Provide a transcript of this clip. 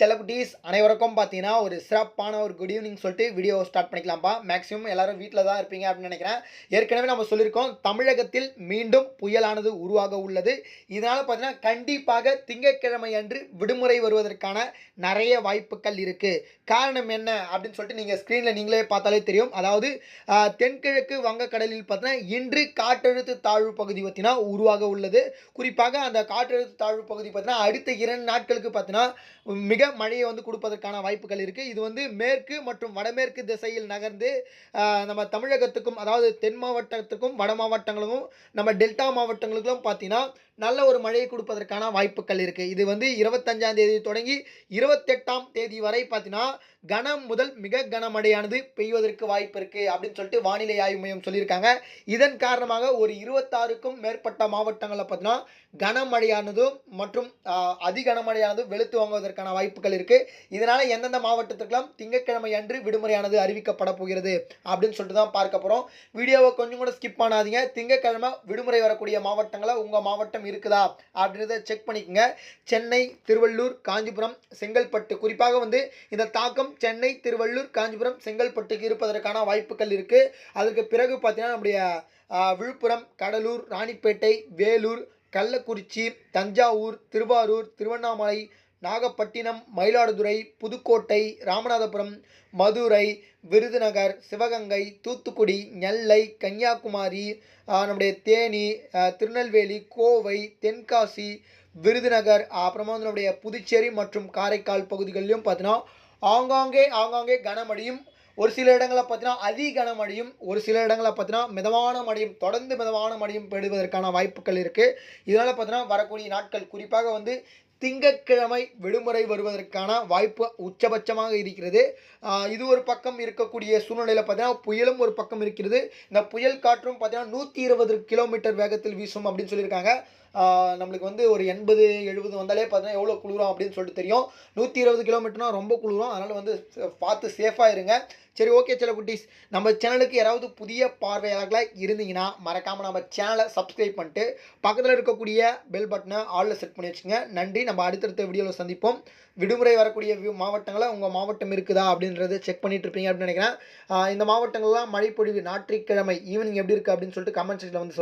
Celebrities அனைவருக்கும் பார்த்தீங்கன்னா ஒரு சிறப்பான ஒரு குட் ஈவினிங் சொல்லிட்டு வீடியோ ஸ்டார்ட் பண்ணிக்கலாம்ப்பா. மேக்ஸிமம் எல்லாரும் வீட்டில் தான் இருப்பீங்க அப்படின்னு நினைக்கிறேன். ஏற்கனவே நம்ம சொல்லியிருக்கோம் தமிழகத்தில் மீண்டும் புயலானது உருவாக உள்ளது. இதனால் பார்த்தீங்கன்னா கண்டிப்பாக திங்கட்கிழமை அன்று விடுமுறை வருவதற்கான நிறைய வாய்ப்புகள் இருக்குது காரணம் என்ன அப்படின்னு சொல்லிட்டு நீங்கள் ஸ்க்ரீனில் நீங்களே பார்த்தாலே தெரியும். அதாவது தென்கிழக்கு வங்கக்கடலில் பார்த்தீங்கன்னா இன்று காற்றழுத்த தாழ்வு பகுதி பார்த்தீங்கன்னா உருவாக உள்ளது. குறிப்பாக அந்த காற்றழுத்த தாழ்வு பகுதி பார்த்தீங்கன்னா அடுத்த இரண்டு நாட்களுக்கு பார்த்தீங்கன்னா மிக மழையை வந்து கொடுப்பதற்கான வாய்ப்புகள் இருக்குது இது வந்து மேற்கு மற்றும் வடமேற்கு திசையில் நகர்ந்து நம்ம தமிழகத்துக்கும் அதாவது தென் மாவட்டத்துக்கும் வட மாவட்டங்களுக்கும் நம்ம டெல்டா மாவட்டங்களுக்கும் பார்த்தீங்கன்னா நல்ல ஒரு மழையை கொடுப்பதற்கான வாய்ப்புகள் இருக்குது இது வந்து இருபத்தஞ்சாம் தேதி தொடங்கி இருபத்தெட்டாம் தேதி வரை பார்த்தீங்கன்னா கனம் முதல் மிக கனமழையானது பெய்வதற்கு வாய்ப்பு இருக்குது அப்படின்னு சொல்லிட்டு வானிலை ஆய்வு மையம் சொல்லியிருக்காங்க. இதன் காரணமாக ஒரு இருபத்தாறுக்கும் மேற்பட்ட மாவட்டங்களில் பார்த்தீங்கன்னா கனமழையானதும் மற்றும் அதிகனமழையானதும் அதி கனமழையானதும் வெளுத்து வாங்குவதற்கான வாய்ப்புகள் இருக்குது இதனால் எந்தெந்த மாவட்டத்திற்கெல்லாம் திங்கட்கிழமை அன்று விடுமுறையானது அறிவிக்கப்பட போகிறது அப்படின்னு சொல்லிட்டு தான் பார்க்க போகிறோம் வீடியோவை கொஞ்சம் கூட ஸ்கிப் பண்ணாதீங்க. திங்கட்கிழமை விடுமுறை வரக்கூடிய மாவட்டங்களை உங்கள் மாவட்டம் இருக்குதா அப்படின்றத செக் பண்ணிக்கோங்க. சென்னை திருவள்ளூர் காஞ்சிபுரம் செங்கல்பட்டு. குறிப்பாக வந்து இந்த தாக்கம் சென்னை திருவள்ளூர் காஞ்சிபுரம் செங்கல்பட்டுக்கு இருப்பதற்கான வாய்ப்புகள் இருக்குது அதற்கு பிறகு பார்த்தீங்கன்னா நம்முடைய விழுப்புரம் கடலூர் ராணிப்பேட்டை வேலூர் கள்ளக்குறிச்சி தஞ்சாவூர் திருவாரூர் திருவண்ணாமலை நாகப்பட்டினம் மயிலாடுதுறை புதுக்கோட்டை ராமநாதபுரம் மதுரை விருதுநகர் சிவகங்கை தூத்துக்குடி நெல்லை கன்னியாகுமரி நம்முடைய தேனி திருநெல்வேலி கோவை தென்காசி விருதுநகர் அப்புறமா வந்து நம்முடைய புதுச்சேரி மற்றும் காரைக்கால் பகுதிகளிலும் பார்த்தீங்கன்னா ஆங்காங்கே ஆங்காங்கே கனமழையும் ஒரு சில இடங்களில் பார்த்தீங்கன்னா அதி கனமழையும் ஒரு சில இடங்களில் பார்த்தீங்கன்னா மிதமான மழையும் தொடர்ந்து மிதமான மழையும் பெறுவதற்கான வாய்ப்புகள் இருக்குது இதனால் பார்த்தீங்கன்னா வரக்கூடிய நாட்கள் குறிப்பாக வந்து திங்கட்கிழமை விடுமுறை வருவதற்கான வாய்ப்பு உச்சபட்சமாக இருக்கிறது. இது ஒரு பக்கம் இருக்கக்கூடிய சூழ்நிலையில் பார்த்தீங்கன்னா புயலும் ஒரு பக்கம் இருக்கிறது. இந்த புயல் காற்றும் பார்த்தீங்கன்னா நூற்றி இருபது கிலோமீட்டர் வேகத்தில் வீசும் அப்படின்னு சொல்லியிருக்காங்க. நம்மளுக்கு வந்து ஒரு எண்பது எழுபது வந்தாலே பார்த்தீங்கன்னா எவ்வளோ குளிரும் அப்படின்னு சொல்லிட்டு தெரியும். நூற்றி இருபது கிலோமீட்டர்னா ரொம்ப குளிரும். அதனால் வந்து பார்த்து சேஃபாக இருங்க. சரி ஓகே சில குட்டீஸ். நம்ம சேனலுக்கு யாராவது புதிய பார்வையாளர்களாக இருந்தீங்கன்னா மறக்காமல் நம்ம சேனலை சப்ஸ்கிரைப் பண்ணிட்டு பக்கத்தில் இருக்கக்கூடிய பெல் பட்டனை ஆளில் செட் பண்ணி வச்சுங்க நன்றி. நம்ம அடுத்தடுத்த வீடியோவில் சந்திப்போம். விடுமுறை வரக்கூடிய வி- மாவட்டங்களை உங்கள் மாவட்டம் இருக்குதா அப்படின்றத செக் பண்ணிட்டு இருப்பீங்க அப்படின்னு நினைக்கிறேன். இந்த மாவட்டங்கள்லாம் மழைப்பொழிவு ஞாயிற்றுக்கிழமை ஈவினிங் எப்படி இருக்குது அப்படின்னு சொல்லிட்டு கமெண்ட் செக்ஷனில் வந்து